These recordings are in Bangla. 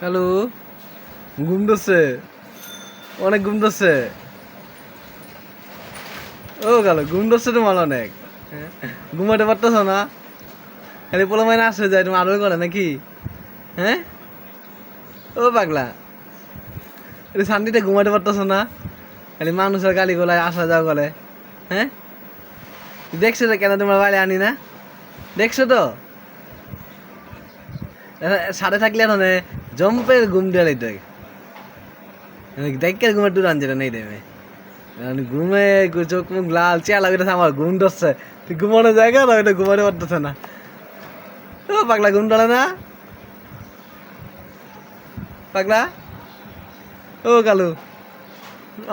হ্যালো। ঘুম ধরছে? অনেক ঘুম ধরছে? ও গেল, ঘুম ধরছে তোমার অনেক? ঘুমাতে পারতেছ না? খালি পোলো মাইনে আসে যায়, তুমি আদর করে নাকি? হ্যাঁ? ও পাগলা। এটা শান্তিতে ঘুমাতে পারতেছ না? খালি মানুষের গালি গলায় আসা যাওয়া করে। হ্যাঁ? দেখছ তো কেন তোমার বাড়ি আনি না? দেখছ তো? সাথে থাকলে এখন জম্পের ঘুম দিয়ে দেখ দেখে ঘুমের দূর আনছে নেই দেবে ঘুমে চোখ মুখ লাল চেয়া লাগে আমার, ঘুম ধরছে। তুই ঘুমানো জায়গা না, ওইটা ঘুমাতে পারতেছে না। পাগলা, ঘুম ধরে না? পাগলা? ও, কালু,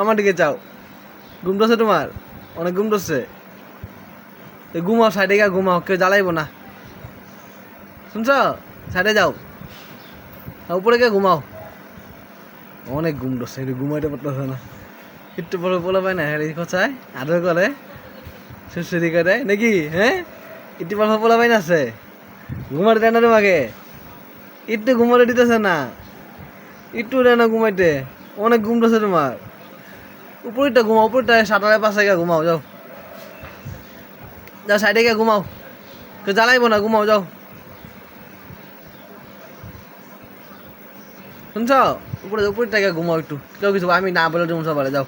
আমার দিকে চাও ঘুম ধরছে তোমার? অনেক ঘুম ধরছে। ঘুমাও, সাইডে গিয়ে ঘুমাও, কেউ জ্বালাইবো না। শুনছ? সাইডে যাও। উপরে গিয়ে ঘুমাও। অনেক ঘুম ধরছে একটু ঘুমাইতে পারতেছে না। একটু বড় বলে পায় না হ্যাঁ কোথায় আদর করে সুসুরি করে নাকি হ্যাঁ একটু বড় বলে পাই না আছে। ঘুমাতে দেয় না তোমাকে। একটু ঘুমাতে দিতেছে না। একটু দেয় না ঘুমাইতে। অনেক ঘুম ধরছে তোমার উপরেটা ঘুমাও উপরেটা সাঁতারে পাশে গিয়ে ঘুমাও, যাও। যাও সাইডে গিয়ে ঘুমাও। কেউ জ্বালাইবো না, ঘুমাও, যাও। শুনছ? উপরে উপরে থেকে ঘুমাও একটু। কেউ কিছু, আমি না বলে তুমি সবাই যাও।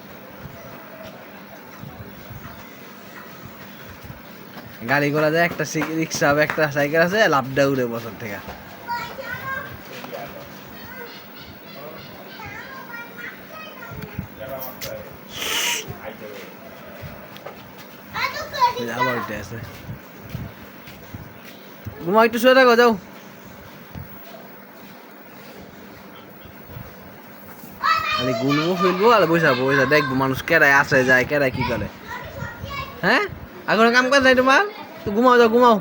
গাড়ি ঘোড়া যায়, একটা রিক্সা একটা সাইকেল আছে লাভডা উড়ে বছর থেকে। আবার উঠে আছে। ঘুমাও, একটু শুয়ে থাকো, যাও। খালি গুনবো, ফেলব আর বসাবো বসে দেখব মানুষ কেরায় আসে যায় কেরায় কি করে। হ্যাঁ? এখন কাম কাজ নাই তোমার? ঘুমাও যাও, ঘুমাও।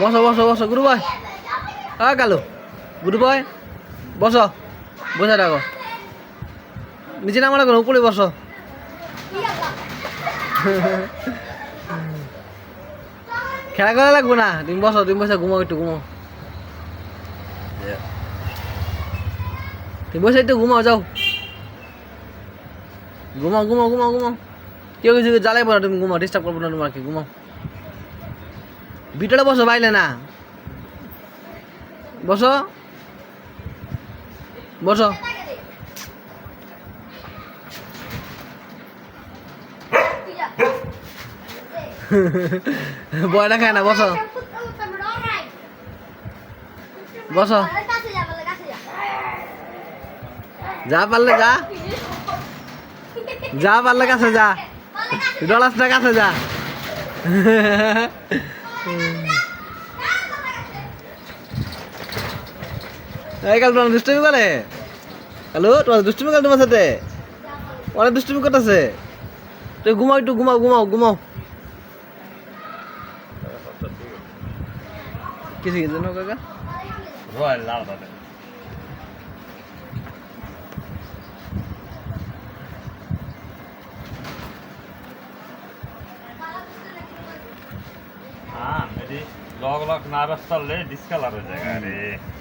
বসো বসো বসো, গুরু ভাই হ্যাঁ কালো। গুরু ভাই বসো। বসে রাখো নিচে নামা রাখো উপরে বসো। খেলা করা লাগবো না? তুমি বসো, তুমি বসে ঘুমাও, একটু ঘুমাও। তুমি বসে একটু ঘুমাও, যাও। ঘুমাও ঘুমাও ঘুমাও ঘুমাও। কেউ কিছু জ্বালাইবো না, তুমি ঘুমাও ডিস্টার্ব করব না তোমাকে, ঘুমাও। ভিতরে বসো বাইলে না। বসো। বসো। বয়টা খায় না বসো বসো যা পারলে যা। যা পারলে কাছে যা। ডলাসটা কাছে যা। কাল, তোমার দুষ্টুমি করে? হ্যালো তোমার দুষ্টুমি করে তোমার সাথে? অনেক দুষ্টুমি করতেছে। তুই ঘুমাও একটু, ঘুমাও ঘুমাও ঘুমাও। কিছু কি জানো কাকা? রয়্যাল লাল পাবে লগ লগ না রাস্তালে ডিসকালার হয়ে যায়, আরে।